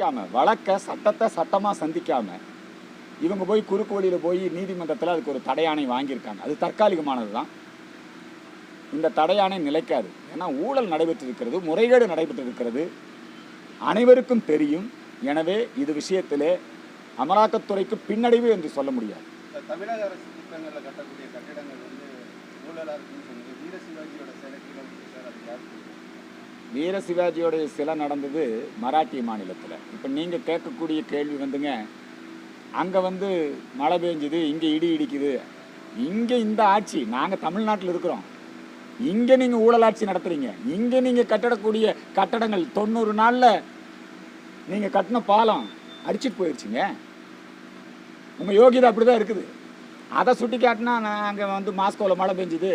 சந்திக்காம வழக்க சட்டத்தை சட்டமாக சந்திக்காம இவங்க போய் குறுக்கு வழியில் போய் நீதிமன்றத்தில் அதுக்கு ஒரு தடையானை வாங்கியிருக்காங்க. அது தற்காலிகமானது தான் இந்த தடையானை நிலைக்காது. ஏன்னா ஊழல் நடைபெற்றிருக்கிறது முறைகேடு நடைபெற்றிருக்கிறது. அனைவருக்கும் தெரியும். எனவே இது விஷயத்திலே அமலாக்கத்துறைக்கு பின்னடைவு என்று சொல்ல முடியாது. தமிழக அரசு திட்டங்களில் கட்டக்கூடிய கட்டிடங்கள் வந்து ஊழலாக இருக்குன்னு வீர சிவாஜியோட சார் அது வீர சிவாஜியோடைய சிலை நடந்தது மராட்டிய மாநிலத்தில். இப்போ நீங்கள் கேட்கக்கூடிய கேள்வி வந்துங்க அங்கே வந்து மழை பெஞ்சுது இங்கே இடி இடிக்குது. இங்கே இந்த ஆட்சி நாங்கள் தமிழ்நாட்டில் இருக்கிறோம். இங்கே நீங்கள் ஊழலாட்சி நடத்துறீங்க. இங்கே நீங்கள் கட்டடக்கூடிய கட்டடங்கள் தொண்ணூறு நாளில் நீங்கள் கட்டின பாலம் அடிச்சிட்டு போயிடுச்சுங்க உங்கள் யோகிதா அப்படி தான் இருக்குது. அதை சுட்டி காட்டினா நாங்கள் வந்து மாஸ்கோவில் மழை பெஞ்சுது.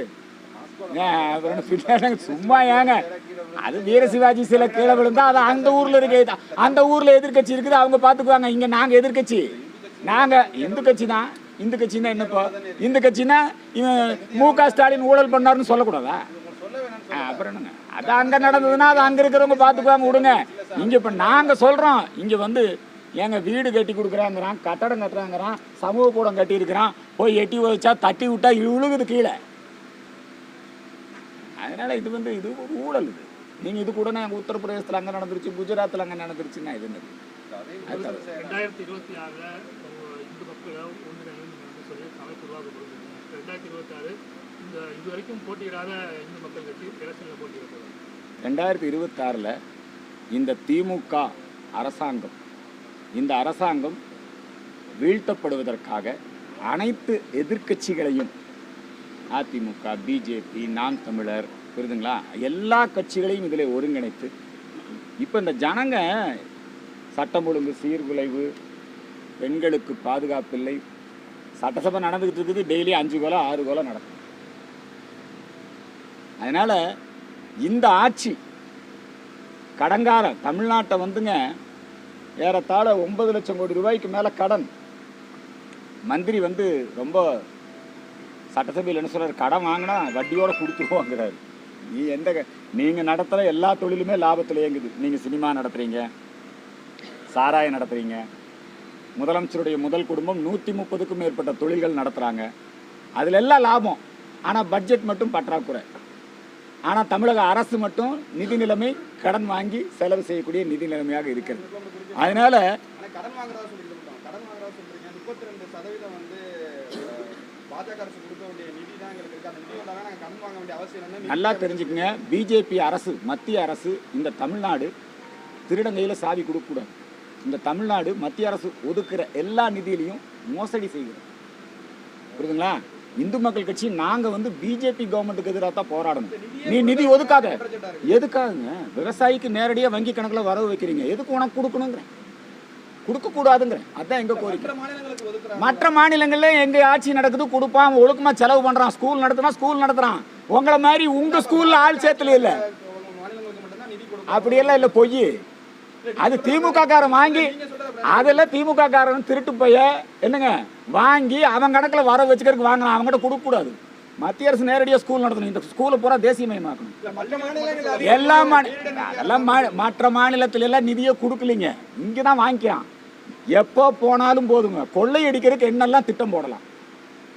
பின்னாடி சும்மா ஏங்க. அது வீர சிவாஜி சில கீழே விழுந்தா அது அந்த ஊர்ல இருக்க அந்த ஊர்ல எதிர்க்கட்சி இருக்குது அவங்க பாத்துக்குவாங்க. இங்க நாங்க எதிர்க்கட்சி. நாங்க இந்து கட்சி தான். இந்து கட்சின்னா என்னப்போ இந்து கட்சினா இவன் மு க ஸ்டாலின் ஊழல் பண்ணாருன்னு சொல்லக்கூடாதா? அப்புறம் என்னங்க? அது அங்க நடந்ததுன்னா அது அங்க இருக்கிறவங்க பாத்துக்குவாங்க. விடுங்க. இங்க இப்ப நாங்க சொல்றோம். இங்க வந்து ஏங்க வீடு கட்டி கொடுக்குறாங்கிறான் கட்டடம் கட்டுறாங்கிறான் சமூக கூடம் கட்டி இருக்கிறான் போய் எட்டி வச்சா தட்டி விட்டா விழுகுது கீழே. அதனால இது வந்து இது ஒரு ஊழல் இது. நீங்க இது கூட நாங்கள் உத்தரப்பிரதேசத்தில் அங்கே நடந்துருச்சு குஜராத்தில் அங்கே நடந்துருச்சுன்னா இது என்னது. ரெண்டாயிரத்தி இருபத்தி ஆறில் இந்து மக்களை ஒன்றிணைந்து வந்து சொல்லி அமைப்பு உருவாக்கப்படுது ரெண்டாயிரத்தி இருபத்தி ஆறு இந்த இது வரைக்கும் போட்டியிடாத இந்து மக்கள் கட்சி எலெக்ஷனில் போட்டியிடுறது ரெண்டாயிரத்தி இருபத்தாறில் இந்த திமுக அரசாங்கம் இந்த அரசாங்கம் வீழ்த்தப்படுவதற்காக அனைத்து எதிர்க்கட்சிகளையும் அதிமுக பிஜேபி நாம் தமிழர் புரியுதுங்களா? எல்லா கட்சிகளையும் இதில் ஒருங்கிணைத்து இப்போ இந்த ஜனங்க சட்டம் ஒழுங்கு சீர்குலைவு பெண்களுக்கு பாதுகாப்பில்லை சட்டசபை நடந்துக்கிட்டு இருக்குது டெய்லி அஞ்சு கோலம் ஆறு கோலம் நடக்கும். அதனால் இந்த ஆட்சி கடங்காரன் தமிழ்நாட்டை வந்துங்க ஏறத்தாழ ஒன்பது லட்சம் கோடி ரூபாய்க்கு மேலே கடன். மந்திரி வந்து ரொம்ப சட்டசபையில் என்ன சொல்கிறார் கடன் வாங்கினா வட்டியோட கொடுத்துருவோங்கிறாரு. நீ எந்த க- நடத்துகிற எல்லா தொழிலுமே லாபத்தில் இயங்குது. நீங்கள் சினிமா நடத்துறீங்க சாராயம் நடத்துகிறீங்க முதலமைச்சருடைய முதல் குடும்பம் நூற்றி முப்பதுக்கும் மேற்பட்ட தொழில்கள் நடத்துகிறாங்க அதில் எல்லாம் லாபம். ஆனால் பட்ஜெட் மட்டும் பற்றாக்குறை. ஆனால் தமிழக அரசு மட்டும் நிதி நிலைமை கடன் வாங்கி செலவு செய்யக்கூடிய நிதி நிலைமையாக இருக்கிறது. அதனால் கடன் வாங்குறதா சொல்லிட்டு கடன் வாங்குறதா சொல்கிறீங்க முப்பத்தி ரெண்டு சதவீதம் வந்து நல்லா தெரிஞ்சுக்குங்க. பிஜேபி அரசு மத்திய அரசு இந்த தமிழ்நாடு திருடங்கையில் சாவி கொடுக்கக்கூடாது. இந்த தமிழ்நாடு மத்திய அரசு ஒதுக்குற எல்லா நிதியிலையும் மோசடி செய்கிறது. புரியுதுங்களா? இந்து மக்கள் கட்சி நாங்கள் வந்து பிஜேபி கவர்மெண்ட்டுக்கு எதிராக தான் போராடணும். நீ நிதி ஒதுக்காத. எதுக்காகுங்க? விவசாயிக்கு நேரடியாக வங்கி கணக்கில் வரவு வைக்கிறீங்க. எதுக்கு உனக்கு கொடுக்கணுங்கிறேன் கொடுக்கக்கூடாதுங்கிறேன் அதான் எங்கள் கோரிக்கை. மற்ற மாநிலங்கள்ல எங்க ஆட்சி நடக்குது கொடுப்பான் ஒழுக்கமா செலவு பண்றான் ஸ்கூல் நடத்துனா ஸ்கூல் நடத்துறான். உங்களை மாதிரி உங்க ஸ்கூல்ல ஆள் சேர்த்துல இல்ல. அப்படியெல்லாம் இல்ல பொய். அது திமுக காரன் வாங்கி அதெல்லாம் திமுக காரன் திருட்டு பைய என்னங்க வாங்கி அவன் கணக்குல வர வச்சுக்கிறதுக்கு வாங்கலாம் அவங்ககிட்ட கொடுக்க கூடாது மத்திய அரசு நேரடியாக ஸ்கூல் நடத்தணும். இந்த ஸ்கூலை பூரா தேசியமயமாக்கணும் எல்லா மாநில அதெல்லாம் மா- மற்ற மாநிலத்துல எல்லாம் நிதியை கொடுக்கலீங்க. இங்கே தான் வாங்கிக்கிறான் எப்போ போனாலும் போதுங்க. கொள்ளையடிக்கிறதுக்கு என்னெல்லாம் திட்டம் போடலாம்.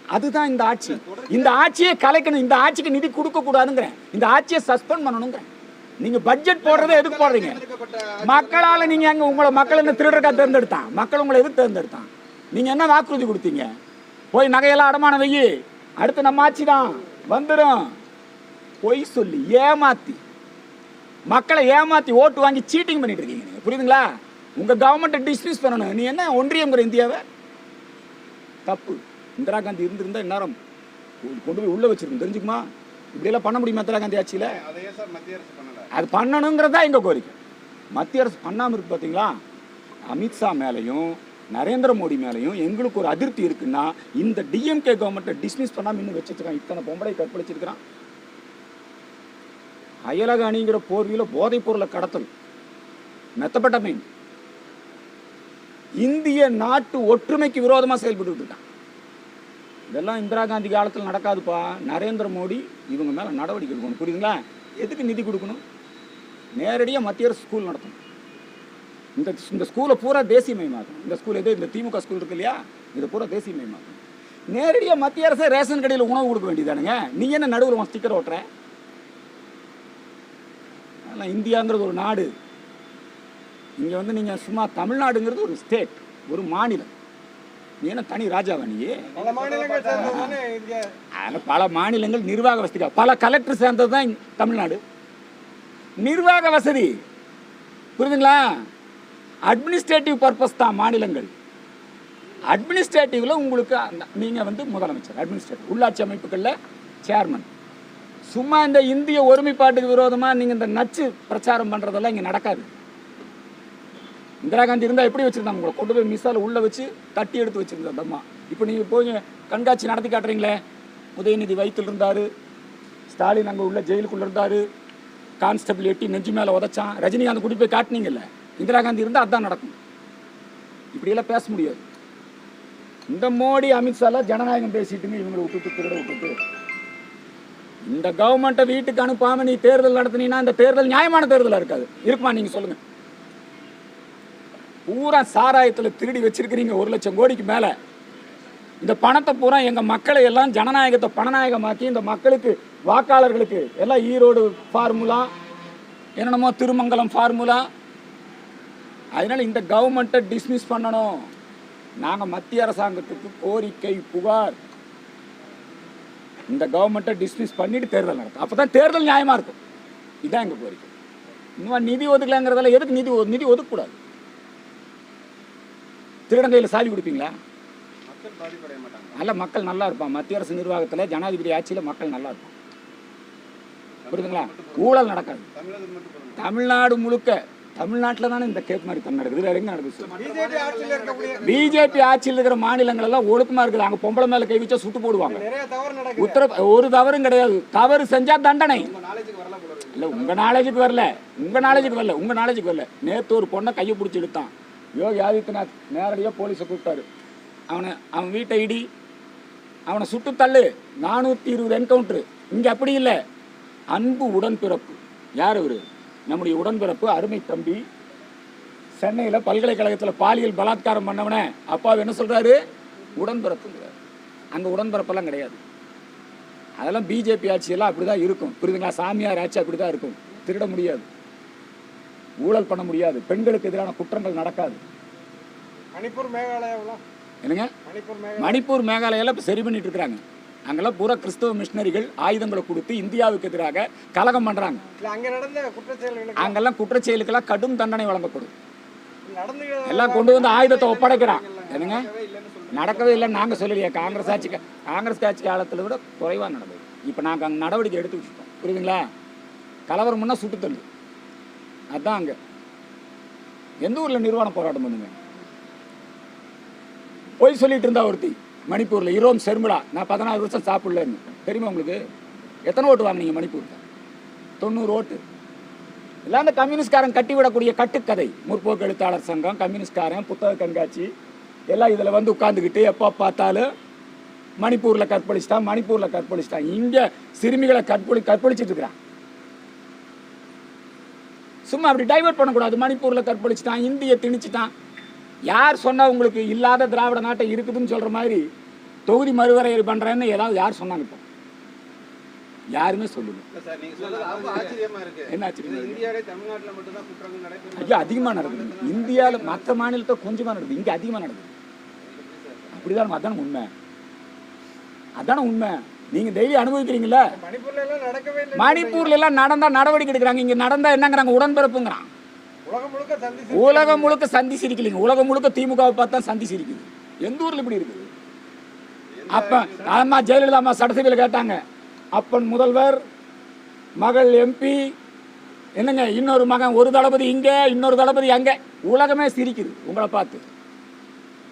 அதுதான் இந்த ஆட்சி. இந்த ஆட்சியை கலைக்கணும். இந்த ஆட்சிக்கு நிதி கொடுக்கக்கூடாதுங்கிறேன். இந்த ஆட்சியை சஸ்பெண்ட் பண்ணணுங்கிறேன். நீங்க பட்ஜெட் போடுறதை எதுக்கு போடுறீங்க? மக்களால நீங்க அங்க உங்களை மக்கள் என்ன திருடருக்கா தேர்ந்தெடுத்தான்? மக்கள் உங்களை எதுக்கு தேர்ந்தெடுத்தான்? நீங்க என்ன வாக்குறுதி கொடுத்தீங்க? போய் நகையெல்லாம் அடமானம் வெயி அடுத்து நம்ம ஆட்சி தான். வந்துடும் பொய் சொல்லி ஏமாத்தி. மக்களை ஏமாத்தி ஓட்டு வாங்கி சீட்டிங் பண்ணிட்டு இருக்கீங்க நீங்க. புரியுதுங்களா? உங்க கவர்மெண்ட்டை டிஸ்மிஸ் பண்ணணும். நீ என்ன ஒன்றியங்கிற இந்தியாவை? தப்பு. இந்திரா காந்தி இருந்திருந்தா இந்நேரம் கொண்டு போய் உள்ள வச்சிருக்கும். தெரிஞ்சுக்குமா? இப்படியெல்லாம் பண்ண முடியுமா இந்திரா காந்தி ஆட்சியில்? அது பண்ணணுங்கிறது எங்கள் கோரிக்கை. மத்திய அரசு பண்ணாமல் இருக்கு பார்த்தீங்களா அமித்ஷா மேலேயும் நரேந்திர மோடி மேலேயும் எங்களுக்கு ஒரு அதிருப்தி இருக்குன்னா இந்த டிஎம்கே கவர்மெண்ட்டை டிஸ்மிஸ் பண்ணாமல் இன்னும் வச்சிருக்கான் இத்தனை பொம்பளை கற்பழிச்சிருக்கிறான். அயலக அணிங்கிற போர்வியில் போதைப் பொருளை கடத்தல் மெத்தப்பட்டமைன் இந்திய நாட்டு ஒற்றுமைக்கு விரோதமாக செயல்பட்டு இருக்கான். இதெல்லாம் இந்திரா காந்தி காலத்தில் நடக்காதுப்பா. நரேந்திர மோடி இவங்க மேலே நடவடிக்கை எடுக்கணும். புரியுதுங்களா? எதுக்கு நிதி கொடுக்கணும்? நேரடியாக மத்திய அரசு ஸ்கூல் நடத்தணும். இந்த இந்த ஸ்கூலை பூரா தேசியமயமாக்கணும் இந்த ஸ்கூல் எது இந்த திமுக ஸ்கூல் இருக்கு இல்லையா? இதை பூரா தேசியமயமாக்கணும் நேரடியாக மத்திய அரசே ரேஷன் கடையில் உணவு கொடுக்க வேண்டியதானுங்க நீ என்ன நடுவில் உன் ஸ்டிக்கர் ஓட்டுற? அதெல்லாம் இந்தியாங்கிறது ஒரு நாடு. இங்கே வந்து நீங்கள் சும்மா தமிழ்நாடுங்கிறது ஒரு ஸ்டேட் ஒரு மாநிலம். நீ என்ன தனி ராஜாவா நீ? அதில் பல மாநிலங்கள் நிர்வாக வசதிக்காக பல கலெக்டர் சேர்ந்தது தான் தமிழ்நாடு. நிர்வாக வசதி. புரியுதுங்களா? அட்மினிஸ்ட்ரேட்டிவ் பர்பஸ் தான் மாநிலங்கள். அட்மினிஸ்ட்ரேட்டிவ்ல உங்களுக்கு அந்த- நீங்க வந்து முதலமைச்சர் அட்மினிஸ்ட்ரேட்டிவ் உள்ளாட்சி அமைப்புகளில் சேர்மன் சும்மா இந்த இந்திய ஒருமைப்பாட்டுக்கு விரோதமா நீங்க இந்த நச்சு பிரச்சாரம் பண்றதெல்லாம் இங்க நடக்காது. இந்திரா காந்தி இருந்தா எப்படி வச்சிருந்தாங்க? உங்களை கொண்டு போய் மிஸ்ஸால் உள்ள வச்சு தட்டி எடுத்து வச்சிருந்தா அந்த அம்மா. இப்போ நீங்க போய் கண்காட்சி நடத்தி காட்டுறீங்களே? உதயநிதி வயிற்றில் இருந்தார். ஸ்டாலின் அங்கே உள்ள ஜெயிலுக்குள்ளே இருந்தார். கான்ஸ்டபிள் எட்டி நெஞ்சு மேலே உதச்சான். ரஜினிகாந்த் கூட்டி போய் காட்டினீங்கல்ல? இந்திரா காந்தி இருந்தால் அதுதான் நடக்கும். இப்படியெல்லாம் பேச முடியாது. இந்த மோடி அமித்ஷாலாம் ஜனநாயகம் பேசிட்டுங்க இவங்களை விட்டுட்டு திருட விட்டுட்டு. இந்த கவர்மெண்ட்டை வீட்டுக்கு அனுப்பாம நீ தேர்தல் நடத்தினீங்கன்னா இந்த தேர்தல் நியாயமான தேர்தலாக இருக்காது. இருக்குமா? நீங்கள் சொல்லுங்கள் பூரா சாராயத்தில் திருடி வச்சிருக்கிறீங்க ஒரு லட்சம் கோடிக்கு மேலே. இந்த பணத்தை பூரா எங்கள் மக்களை எல்லாம் ஜனநாயகத்தை பணநாயகமாக்கி இந்த மக்களுக்கு வாக்காளர்களுக்கு எல்லாம் ஈரோடு ஃபார்முலா என்னென்னமோ திருமங்கலம் ஃபார்முலா அதனால இந்த கவர்மெண்ட்டை டிஸ்மிஸ் பண்ணணும். நாங்கள் மத்திய அரசாங்கத்துக்கு கோரிக்கை புகார். இந்த கவர்மெண்ட்டை டிஸ்மிஸ் பண்ணிட்டு தேர்தல் நடத்தும் அப்பதான் தேர்தல் நியாயமாக இருக்கும். இதுதான் எங்கள் கோரிக்கை. இன்னும் நிதி ஒதுக்கலாங்கிறதெல்லாம் எதுக்கு நிதி ஒது நிதி ஒதுக்கக்கூடாது? திருடங்கையில் சாவி கொடுப்பீங்களா? நல்ல மக்கள் நல்லா இருப்பான் மத்திய அரசு நிர்வாகத்தில் ஜனாதிபதி ஆட்சியில் மக்கள் நல்லா இருப்பான் புரியுதுங்களா? ஊழல் நடக்காது. தமிழ்நாடு முழுக்க தமிழ்நாட்டில் தானே இந்த கேப் மாதிரி தம் நடக்குது. வேற எங்க நடக்குது? பிஜேபி ஆட்சியில் இருக்கிற மாநிலங்கள் எல்லாம் ஒழுக்கமா இருக்குது. அங்கே பொம்பளை மேல கை வச்சா சுட்டு போடுவாங்க. உத்தர ஒரு தவறும் கிடையாது. தவறு செஞ்சா தண்டனை. இல்ல உங்க நாலேஜுக்கு வரல. உங்க நாலேஜுக்கு வரல. உங்க நாலேஜுக்கு வரல. நேத்து ஒரு பொண்ணை கையை பிடிச்சி இழுத்தான். யோகி ஆதித்யநாத் நேரடியாக போலீஸை கூப்பிட்டாரு. அவனை அவன் வீட்டை இடி. அவனை சுட்டு தள்ளு. நானூற்றி இருபது என்கவுண்டரு இங்கே அப்படி இல்லை. அன்பு உடன்பிறப்பு. யார் அவரு நம்முடைய உடன்பிறப்பு அருமை தம்பி. சென்னையில் பல்கலைக்கழகத்தில் பாலியல் பலாத்காரம் பண்ணவனே. அப்பா என்ன சொல்றாரு? உடன்பிறப்புங்கிறார். அங்கே உடன்பிறப்பெல்லாம் கிடையாது. அதெல்லாம் பிஜேபி ஆட்சியெல்லாம் அப்படி தான் இருக்கும். புரியுதுங்களா? சாமியார் ஆட்சி அப்படி தான் இருக்கும். திருட முடியாது. ஊழல் பண்ண முடியாது. பெண்களுக்கு எதிரான குற்றங்கள் நடக்காது. மணிப்பூர் மேகாலயாவெல்லாம் என்னங்க? மணிப்பூர் மேக மணிப்பூர் மேகாலயால இப்போ சரி பண்ணிட்டு இருக்காங்க அங்கெல்லாம் பூரா கிறிஸ்தவ மிஷினரிகள் ஆயுதங்களை கொடுத்து இந்தியாவுக்கு எதிராக கலகம் பண்றாங்க. இல்ல அங்க நடந்த குற்றச்செயல்களுக்கு அங்கெல்லாம் குற்றச்செயலுக்கெல்லாம் கடும் தண்டனை வழங்கப்படும். எல்லாம் கொண்டு வந்து ஆயுதத்தை ஒப்படைக்கிறான். என்னங்க? நடக்கவே இல்லைன்னு நாங்கள் சொல்லலையே. காங்கிரஸ் ஆட்சி காங்கிரஸ் ஆட்சி காலத்தில் விட குறைவாக நடந்தது. இப்போ நாங்கள் அங்கே நடவடிக்கை எடுத்து வச்சுட்டோம். புரியுதுங்களா? கலவரம் முன்னா சுட்டுத்தள்ளு அதான் அங்கே. எந்த ஊரில் நிர்வாண போராட்டம் பண்ணுங்க? போய் சொல்லிட்டு இருந்தா ஒருத்தி. மணிப்பூரில். இரோம் செர்மிளா நான் பதினாறு வருஷம் சாப்பிடலன்னு தெரியுமா உங்களுக்கு? எத்தனை ஓட்டு வாங்கினீங்க மணிப்பூரில்? தொண்ணூறு ஓட்டு. எல்லாம் இந்த கம்யூனிஸ்ட்காரன் கட்டிவிடக்கூடிய கட்டுக்கதை. முற்போக்கு எழுத்தாளர் சங்கம் கம்யூனிஸ்ட்காரன் புத்தக கண்காட்சி எல்லாம் இதில் வந்து உட்காந்துக்கிட்டு எப்போ பார்த்தாலும் மணிப்பூரில் கற்பழிச்சிட்டான் மணிப்பூரில் கற்பழிச்சிட்டான். இங்கே சிறுமிகளை கற்பழி கற்பழிச்சிட்டு இருக்கிறான். சும்மா அப்படி டைவெர்ட் பண்ணக்கூடாது. மணிப்பூரில் கற்பழிச்சிட்டான் இந்தியை திணிச்சிட்டான். யார் சொன்னா உங்களுக்கு இல்லாத திராவிட நாட்டை இருக்குதுன்னு சொல்கிற மாதிரி தொகுதி மறுவரையறை பண்ணுறேன்னு ஏதாவது யார் சொன்னாங்க இப்போ? யாருமே சொல்லுங்க இல்ல சார் நீங்க சொல்றது ரொம்ப ஆச்சரியமா இருக்கு. என்ன ஆச்சரியமா ஐயா அதிகமாக நடக்குது. இந்தியாவில் மற்ற மாநிலத்தை கொஞ்சமாக நடக்குது. இங்கே அதிகமாக நடக்குது. அப்படிதான் அதான உண்மை. அதான உண்மை. நீங்கள் டெய்லி அனுபவிக்கிறீங்களா மணிப்பூர்ல எல்லாம் நடக்கவே இல்லை மணிப்பூர்ல எல்லாம் நடந்தா நடவடிக்கை எடுக்கிறாங்க. இங்க நடந்தா என்னங்கிறாங்க? உடன்பிறப்புங்கிறான். உலகம் முழுக்க சந்தி சிரிக்கலைங்க. உலகம் முழுக்க திமுகவை பார்த்தா சந்தி சிரிக்குது. எந்த ஊர்ல இப்படி இருக்குது? அப்ப அம்மா ஜெயலலிதா அம்மா சட்டசபையில் கேட்டாங்க. அப்பன் முதல்வர் மகள் எம்பி என்னங்க இன்னொரு மகன் ஒரு தளபதி இங்க இன்னொரு தளபதி அங்க. உலகமே சிரிக்குது உங்களை பார்த்து.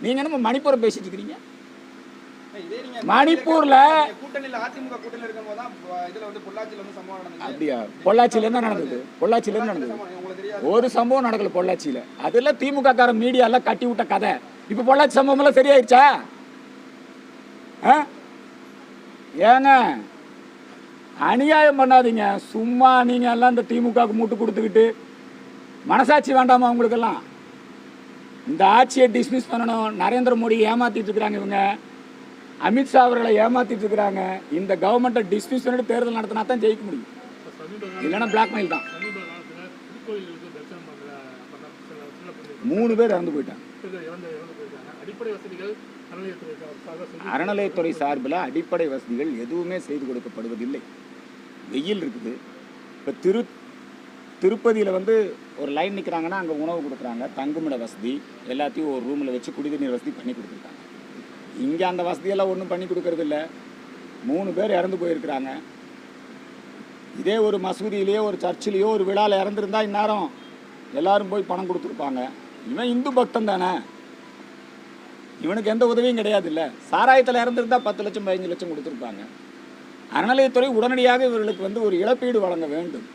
நீங்க என்னமோ மணிப்புரம் பேசிட்டு இருக்கிறீங்க? மணிப்பூர்ல அப்படியா? பொள்ளாச்சியில என்ன நடந்தது? பொள்ளாச்சியில என்ன நடந்தது? ஒரு சம்பவம் நடக்கல பொள்ளாச்சியில. அதெல்லாம் திமுக கார மீடியா எல்லாம் கட்டி விட்ட கதை. இப்ப பொள்ளாச்சி சம்பவம் எல்லாம் சரியாயிருச்சா? ஏங்க அநியாயம் பண்ணாதீங்க. சும்மா நீங்க எல்லாம் இந்த திமுகவுக்கு மூட்டு கொடுத்துக்கிட்டு மனசாட்சி வேண்டாமா உங்களுக்கெல்லாம்? இந்த ஆட்சியை டிஸ்மிஸ் பண்ணணும். நரேந்திர மோடி ஏமாத்திட்டு இருக்கிறாங்க இவங்க. அமித்ஷா அவர்களை ஏமாத்திட்டு இருக்கிறாங்க. இந்த கவர்மெண்ட்டை டிஸ்மிஸ் பண்ணிட்டு தேர்தல் நடத்தினா தான் ஜெயிக்க முடியும். இல்லைன்னா பிளாக்மெயில் தான். மூணு பேர் இறந்து போயிட்டாங்க. அறநிலையத்துறை சார்பில் அடிப்படை வசதிகள் எதுவுமே செய்து கொடுக்கப்படுவதில்லை. வெயில் இருக்குது. இப்போ திரு திருப்பதியில் வந்து ஒரு லைன் நிற்கிறாங்கன்னா அங்கே உணவு கொடுக்குறாங்க. தங்குமிட வசதி எல்லாத்தையும் ஒரு ரூமில் வச்சு குடிநீர் வசதி பண்ணி கொடுத்துருக்காங்க. இங்கே அந்த வசதியெல்லாம் ஒன்றும் பண்ணி கொடுக்கறதில்ல. மூணு பேர் இறந்து போயிருக்கிறாங்க. இதே ஒரு மசூதியிலேயோ ஒரு சர்ச்சிலேயோ ஒரு விழாவில் இறந்துருந்தா இந்நேரம் எல்லாரும் போய் பணம் கொடுத்துருப்பாங்க. இவன் இந்து பக்தன் தானே. இவனுக்கு எந்த உதவியும் கிடையாது இல்லை சாராயத்தில் இறந்துருந்தா பத்து லட்சம் பதினஞ்சு லட்சம் கொடுத்துருப்பாங்க. அறநிலையத்துறை உடனடியாக இவர்களுக்கு வந்து ஒரு இழப்பீடு வழங்க வேண்டும்.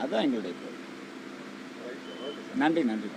அதுதான் எங்களுடைய நன்றி நன்றி.